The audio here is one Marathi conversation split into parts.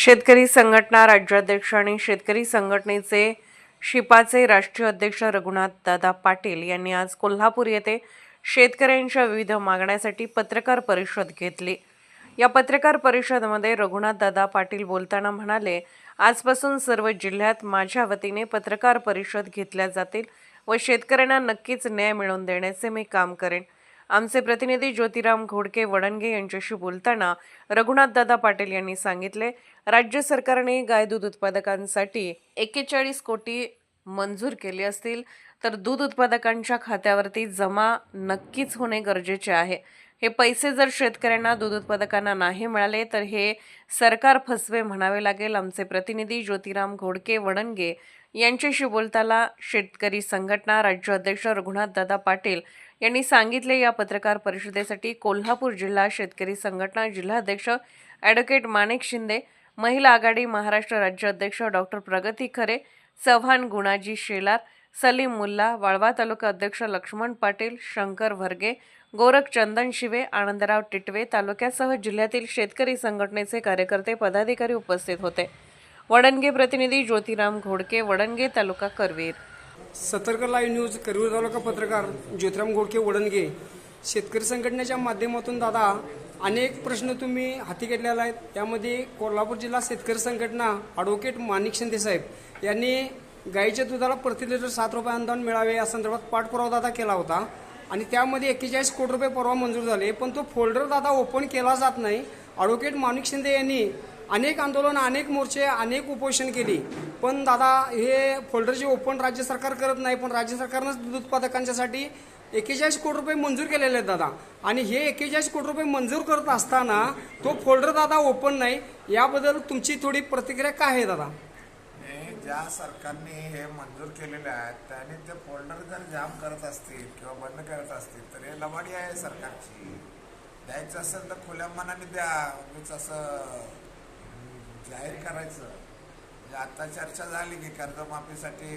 शेतकरी संघटना राज्याध्यक्ष आणि शेतकरी संघटनेचे शिपाचे राष्ट्रीय अध्यक्ष रघुनाथ दादा पाटील यांनी आज कोल्हापूर येथे शेतकऱ्यांच्या विविध मागण्यासाठी पत्रकार परिषद घेतली. या पत्रकार परिषदमध्ये रघुनाथ दादा पाटील बोलताना म्हणाले आजपासून सर्व जिल्ह्यात माझ्या वतीने पत्रकार परिषद घेतल्या जातील व शेतकऱ्यांना नक्कीच न्याय मिळवून देण्याचे मी काम करेन. आमचे प्रतिनिधी ज्योतिराम घोडके वडणगे यांच्याशी बोलताना रघुनाथदादा पाटील यांनी सांगितले राज्य सरकारने गाय दूध उत्पादकांसाठी एक्केचाळीस कोटी मंजूर केले असतील तर दूध उत्पादकांच्या खात्यावरती जमा नक्कीच होणे गरजेचे आहे. हे पैसे जर शेतकऱ्यांना दूध उत्पादकांना नाही मिळाले तर हे सरकार फसवे म्हणावे लागेल आमचे प्रतिनिधी ज्योतिराम घोडके वडणगे यांच्याशी बोलताना शेतकरी संघटना राज्य अध्यक्ष रघुनाथदादा पाटील यांनी सांगितले या पत्रकार परिषदेसाठी कोल्हापूर जिल्हा शेतकरी संघटना जिल्हाध्यक्ष ॲडव्होकेट माणिक शिंदे महिला आघाडी महाराष्ट्र राज्य अध्यक्ष डॉक्टर प्रगती खरे चव्हाण गुणाजी शेलार सलीम मुल्ला वाळवा तालुका अध्यक्ष लक्ष्मण पाटील शंकर भरगे गोरख चंदन शिवे आनंदराव टिटवे तालुक्यासह जिल्ह्यातील शेतकरी संघटनेचे कार्यकर्ते पदाधिकारी उपस्थित होते. वडणगे प्रतिनिधी ज्योतिराम घोडके वडणगे तालुका करवीर. सतर्क लाईव्ह न्यूज करवीर तालुका पत्रकार ज्योतिराम गोडके वडणगे. शेतकरी संघटनेच्या माध्यमातून दादा अनेक प्रश्न तुम्ही हाती घेतलेला आहेत. त्यामध्ये कोल्हापूर जिल्हा शेतकरी संघटना ॲडव्होकेट माणिक शिंदे साहेब यांनी गाईच्या दुधाला प्रति लिटर सात रुपये अनुदान मिळावे या संदर्भात पाठपुरावा दादा केला होता. आणि त्यामध्ये एक्केचाळीस कोटी रुपये परवा मंजूर झाले पण तो फोल्डर दादा ओपन केला जात नाही. ॲडव्होकेट माणिक शिंदे यांनी अनेक आंदोलन अनेक मोर्चे अनेक उपोषण केली. पण दादा हे फोल्डरचे ओपन राज्य सरकार करत नाही पण राज्य सरकारनंच दूध उत्पादकांच्यासाठी एक्केचाळीस कोटी रुपये मंजूर केलेले आहेत दादा. आणि हे एक्केचाळीस कोटी रुपये मंजूर करत असताना तो फोल्डर दादा ओपन नाही. याबद्दल तुमची थोडी प्रतिक्रिया काय आहे दादा? हे ज्या सरकारने हे मंजूर केलेले आहेत त्याने ते फोल्डर जर जाम करत असतील किंवा बंद करत असतील तर हे लवाडी आहे सरकारची. द्यायचं असेल तर खुल्या मनाने द्या उगीच असं जाहीर करायचं. म्हणजे आता चर्चा झाली की कर्जमाफीसाठी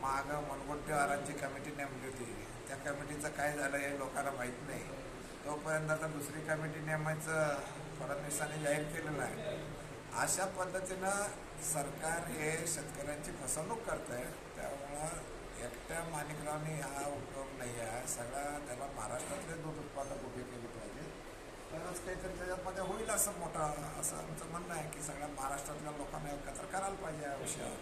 माग मनगोट्टेवारांची कमिटी नेमली होती. त्या कमिटीचं काय झालं हे लोकांना माहीत नाही. तोपर्यंत आता दुसरी कमिटी नेमायचं फडणवीसांनी जाहीर केलेलं आहे. अशा पद्धतीनं सरकार हे शेतकऱ्यांची फसवणूक करत आहे त्यामुळं एकट्या माणिकरावनी हा उपयोग नाही आहे. सगळा त्याला महाराष्ट्रातले दूध उत्पादक उभे केले काहीतरी त्याच्यामध्ये होईल असं मोठं असं आमचं म्हणणं आहे की सगळ्या महाराष्ट्रातल्या लोकांना एकत्र करायला पाहिजे या विषयावर.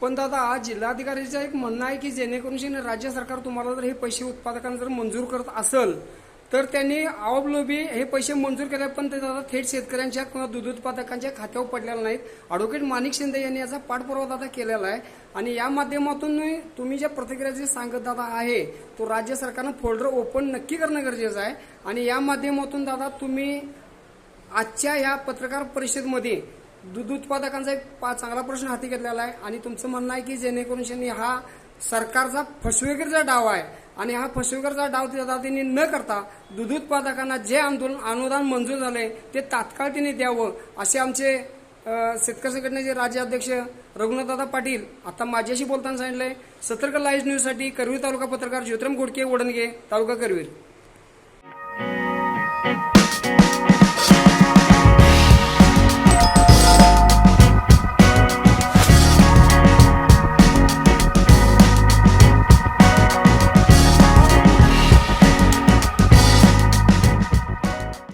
पण दादा आज जिल्हाधिकारीचं एक म्हणणं आहे की जेणेकरून राज्य सरकार तुम्हाला जर हे पैसे उत्पादकांना जर मंजूर करत असेल तर त्यांनी आवबलोबी हे पैसे मंजूर केले पण ते दादा थेट शेतकऱ्यांच्या किंवा दूध उत्पादकांच्या खात्यावर पडलेले नाहीत. ॲडव्होकेट माणिक शिंदे यांनी याचा पाठपुरावा दादा केलेला आहे. आणि या माध्यमातून तुम्ही ज्या प्रतिक्रिया जे सांगत दादा आहे तो राज्य सरकारनं फोल्डर ओपन नक्की करणं गरजेचं आहे. आणि या माध्यमातून दादा तुम्ही आजच्या या पत्रकार परिषदेमध्ये दूध उत्पादकांचा एक पा- चांगला प्रश्न हाती घेतलेला आहे. आणि तुमचं म्हणणं आहे की जेणेकरून त्यांनी हा सरकारचा फसवेगिरीचा डाव आहे. आणि हा फसवेगरचा डाव दादा त्यांनी न करता दूध उत्पादकांना जे आंदोलन अनुदान मंजूर झाले ते तात्काळ त्यांनी द्यावं असे आमचे शेतकरी संघटनेचे राज्याध्यक्ष रघुनाथदादा पाटील आता माझ्याशी बोलताना सांगितलंय. सतर्क लाईव्ह न्यूजसाठी करवीर तालुका पत्रकार ज्योतिराम गोडके वडणगे तालुका करवीर.